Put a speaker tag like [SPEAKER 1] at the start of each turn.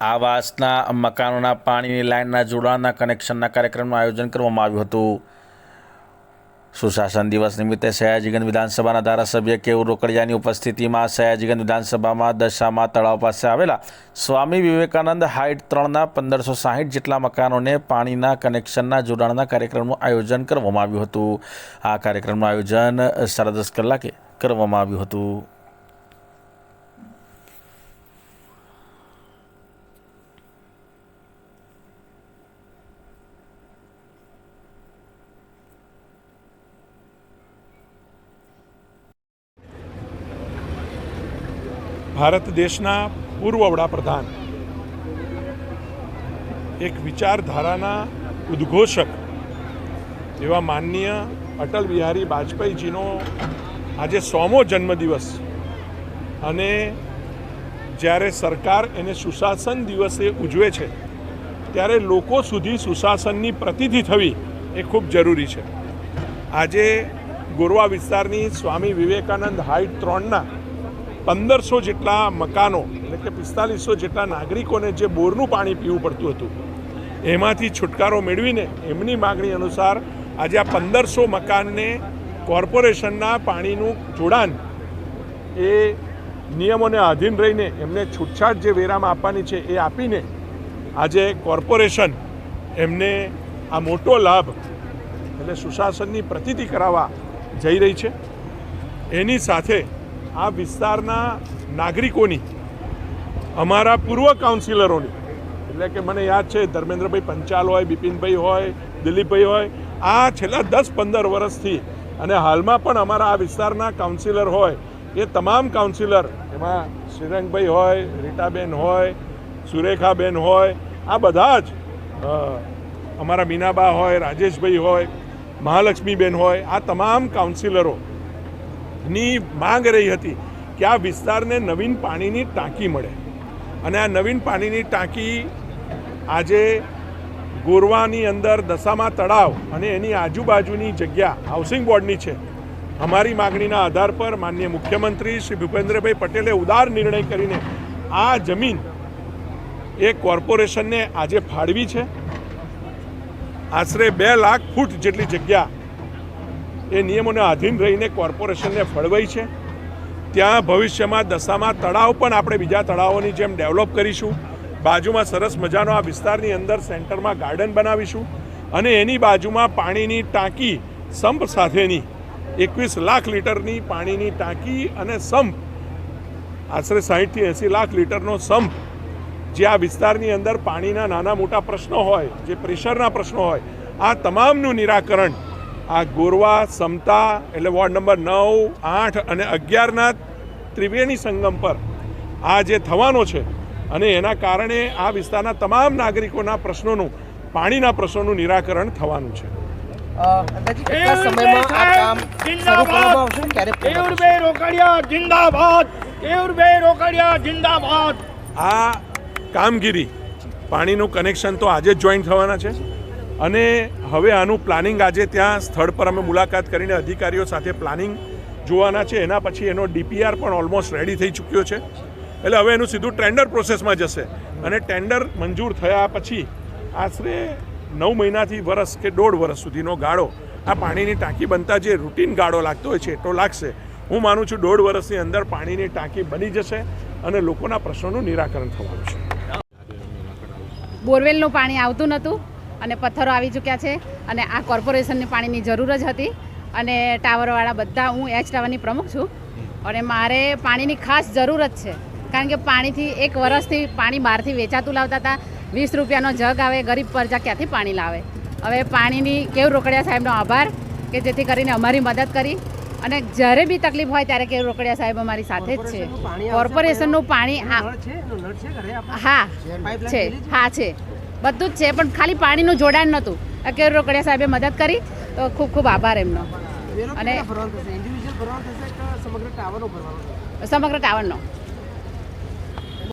[SPEAKER 1] આવાસના મકાનોના પાણીની લાઇનના જોડાણના કનેક્શનના કાર્યક્રમનું આયોજન કરવામાં આવ્યું હતું. સુશાસન દિવસ નિમિત્તે સયાજીગંજ વિધાનસભાના ધારાસભ્ય કેવું રોકડિયાની ઉપસ્થિતિમાં સયાજીગંજ વિધાનસભામાં દશામાં તળાવ પાસે આવેલા સ્વામી વિવેકાનંદ હાઇટ ત્રણના પંદરસો સાહીઠ જેટલા મકાનોને પાણીના કનેક્શનના જોડાણના કાર્યક્રમનું આયોજન કરવામાં આવ્યું હતું. આ કાર્યક્રમનું આયોજન સાડા દસ કલાકે કરવામાં આવ્યું હતું.
[SPEAKER 2] ભારત દેશના પૂર્વ વડાપ્રધાન. એક વિચારધારાના ઉદ્ઘોષક એવા માનનીય અટલ બિહારી વાજપેયીજીનો આજે સોમો જન્મદિવસ અને જ્યારે સરકાર એને સુશાસન દિવસે ઉજવે છે, ત્યારે લોકો સુધી સુશાસનની પ્રતિથિ થવી એ ખૂબ જરૂરી છે. આજે ગોરવા વિસ્તારની સ્વામી વિવેકાનંદ હાઇટ ત્રણના પંદરસો જેટલા મકાનો એટલે કે પિસ્તાલીસો જેટલા નાગરિકોને જે બોરનું પાણી પીવું પડતું હતું, એમાંથી છુટકારો મેળવીને એમની માગણી અનુસાર આજે આ પંદરસો મકાનને કોર્પોરેશનના પાણીનું જોડાણ એ નિયમોને આધીન રહીને એમને છૂટછાટ જે વેરામાં આપવાની છે એ આપીને આજે કોર્પોરેશન એમને આ મોટો લાભ એટલે સુશાસનની પ્રતીતિ કરાવવા જઈ રહી છે. એની સાથે આ વિસ્તારના નાગરિકોની, અમારા પૂર્વ કાઉન્સિલરોની એટલે કે મને યાદ છે, ધર્મેન્દ્રભાઈ પંચાલ હોય, બિપિનભાઈ હોય, દિલીપભાઈ હોય, આ છેલ્લા દસ પંદર વર્ષથી અને હાલમાં પણ અમારા આ વિસ્તારના કાઉન્સિલર હોય, એ તમામ કાઉન્સિલર એમાં શ્રીરંગભાઈ હોય, રીટાબેન હોય, સુરેખાબેન હોય, આ બધા જ અમારા મીનાબા હોય, રાજેશભાઈ હોય, મહાલક્ષ્મીબેન હોય, આ તમામ કાઉન્સિલરો ની માંગ રહી હતી કે આ વિસ્તારને નવીન પાણીની ટાંકી મળે. અને આ નવીન પાણીની ટાંકી આજે ગોરવાની અંદર દશામા તળાવ અને એની આજુબાજુની જગ્યા હાઉસિંગ બોર્ડની છે. અમારી માગણીના આધાર પર માન્ય મુખ્યમંત્રી શ્રી ભૂપેન્દ્રભાઈ પટેલે ઉદાર નિર્ણય કરીને આ જમીન એ કોર્પોરેશનને આજે ફાળવી છે. આશરે બે લાખ ફૂટ જેટલી જગ્યા એ નિયમોને આધીન રહીને કોર્પોરેશનને ફળવાઈ છે. ત્યાં ભવિષ્યમાં દશામાં તળાવ પણ આપણે બીજા તળાવોની જેમ ડેવલપ કરીશું. બાજુમાં સરસ મજાનો આ વિસ્તારની અંદર સેન્ટરમાં ગાર્ડન બનાવીશું અને એની બાજુમાં પાણીની ટાંકી સંપ સાથેની એકવીસ લાખ લીટરની પાણીની ટાંકી અને સંપ, આશરે સાહીઠથી એંસી લાખ લીટરનો સંપ, જે આ વિસ્તારની અંદર પાણીના નાના મોટા પ્રશ્નો હોય, જે પ્રેશરના પ્રશ્નો હોય, આ તમામનું નિરાકરણ આ ગોરવા સમતા એટલે વોર્ડ નંબર નવ આઠ અને અગિયારના ત્રિવેણી સંગમ પર આ જે થવાનો છે અને એના કારણે આ વિસ્તારના તમામ નાગરિકોના પ્રશ્નોનું પાણીના પ્રશ્નોનું નિરાકરણ થવાનું છે.
[SPEAKER 3] આ
[SPEAKER 2] કામગીરી પાણીનું કનેક્શન તો આજે જ જોઈન્ટ થવાના છે. અને હવે આનું પ્લાનિંગ આજે ત્યાં સ્થળ પર અમે મુલાકાત કરીને અધિકારીઓ સાથે પ્લાનિંગ જોવાના છે. એના પછી એનો ડીપીઆર પણ ઓલમોસ્ટ રેડી થઈ ચૂક્યો છે. એટલે હવે એનું સીધું ટેન્ડર પ્રોસેસમાં જશે. અને ટેન્ડર મંજૂર થયા પછી આશરે નવ મહિનાથી વર્ષ કે દોઢ વર્ષ સુધીનો ગાળો આ પાણીની ટાંકી બનતા જે રૂટીન ગાળો લાગતો હોય છે, એટલો લાગશે. હું માનું છું દોઢ વર્ષની અંદર પાણીની ટાંકી બની જશે અને લોકોના પ્રશ્નોનું નિરાકરણ થવાનું છે.
[SPEAKER 4] બોરવેલનું પાણી આવતું નહોતું? અને પથ્થરો આવી ચૂક્યા છે અને આ કોર્પોરેશનની પાણીની જરૂર જ હતી. અને ટાવરવાળા બધા હું એચ ટાવરની પ્રમુખ છું. અને મારે પાણીની ખાસ જરૂરત છે. કારણ કે પાણીથી એક વર્ષથી પાણી બહારથી વેચાતું લાવતા હતા. વીસ રૂપિયાનો જગ આવે ગરીબ પ્રજા ક્યાંથી પાણી લાવે? હવે પાણીની કેવું રોકડિયા સાહેબનો આભાર કે જેથી કરીને અમારી મદદ કરી. અને જ્યારે બી તકલીફ હોય ત્યારે કેવું રોકડિયા સાહેબ અમારી સાથે જ છે. કોર્પોરેશનનું પાણી? હા. છે? હા છે. બધું જ છે પણ ખાલી પાણીનું જોડાણ નહોતું. અકેર રોકડિયા સાહેબે મદદ કરી તો ખૂબ ખૂબ આભાર એમનો. અને- સમગ્ર ટાવરનો.